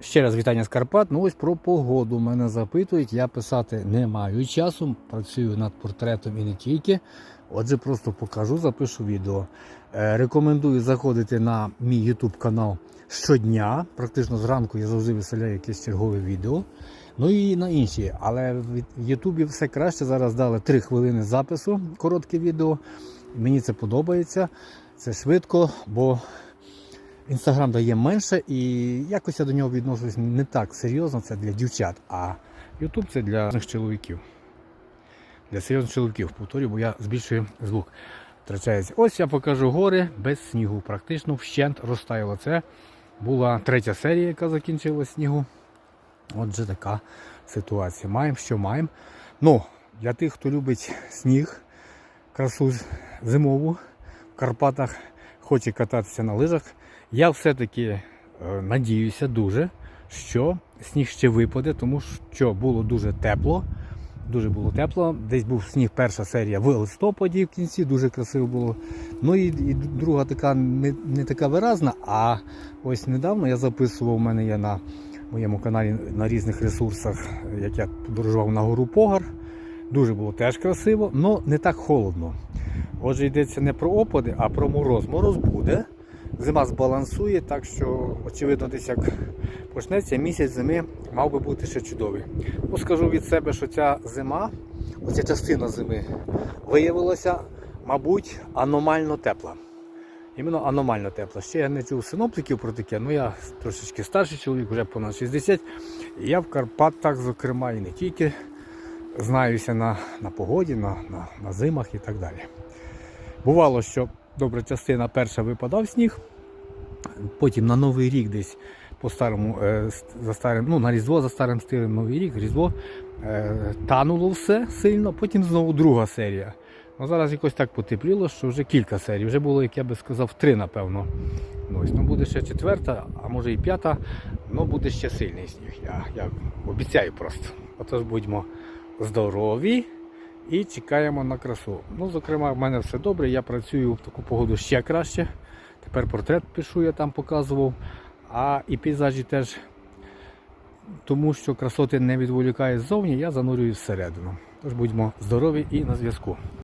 Ще раз вітання з Карпат. Ну ось про погоду мене запитують. Я писати не маю часу, працюю над портретом і не тільки. Отже, просто покажу, запишу відео. Е, Рекомендую заходити на мій YouTube канал щодня. Практично зранку я завжди виставляю якесь чергове відео. Ну і на інші. Але в Ютубі все краще. Зараз дали 3 хвилини запису, коротке відео. Мені це подобається. Це швидко, бо Інстаграм дає менше, і якось я до нього відношусь не так серйозно, це для дівчат, а Ютуб це для чоловіків. Для серйозних чоловіків, повторюю, бо я збільшую звук. Втрачається. Ось я покажу гори без снігу. Практично вщент розтаяло. Це була третя серія, яка закінчилась снігу. Отже, така ситуація. Маємо, що маємо. Ну, для тих, хто любить сніг, красу зимову в Карпатах, хоче кататися на лижах. Я все-таки е, надіюся дуже, що сніг ще випаде, тому що було дуже тепло. Дуже було тепло. Десь був сніг, перша серія в листопаді в кінці, дуже красиво було. Ну і, і друга така не, не така виразна. А ось недавно я записував, у мене є на моєму каналі на різних ресурсах, як я подорожував на гору Погар. Дуже було теж красиво, але не так холодно. Отже, йдеться не про опади, а про мороз. Мороз буде. Зима збалансує, так що, очевидно, десь як почнеться, місяць зими мав би бути ще чудовий. Ну, скажу від себе, що ця зима, оця частина зими, виявилася, мабуть, аномально тепла. Іменно аномально тепла. Ще я не чув синоптиків про таке, ну я трошечки старший чоловік, вже понад 60. І я в Карпатах, зокрема, і не тільки знаюся на, на погоді, на, на, на зимах і так далі. Бувало, що добра частина перша випадав сніг, потім на Новий рік десь по старому, е, за старим, ну на Різдво за старим стилем Новий рік, Різдво е, тануло все сильно, потім знову друга серія. Ну, зараз якось так потепліло, що вже кілька серій. Вже було, як я би сказав, три, напевно. Ну, ось, ну буде ще четверта, а може і п'ята, ну буде ще сильний сніг. Я, я обіцяю просто. Отож будьмо здорові і чекаємо на красу. Ну, зокрема, в мене все добре, я працюю в таку погоду ще краще. Тепер портрет пишу, я там показував. А і пейзажі теж, тому що красоти не відволікає ззовні, я занурюю всередину. Тож будьмо здорові і на зв'язку.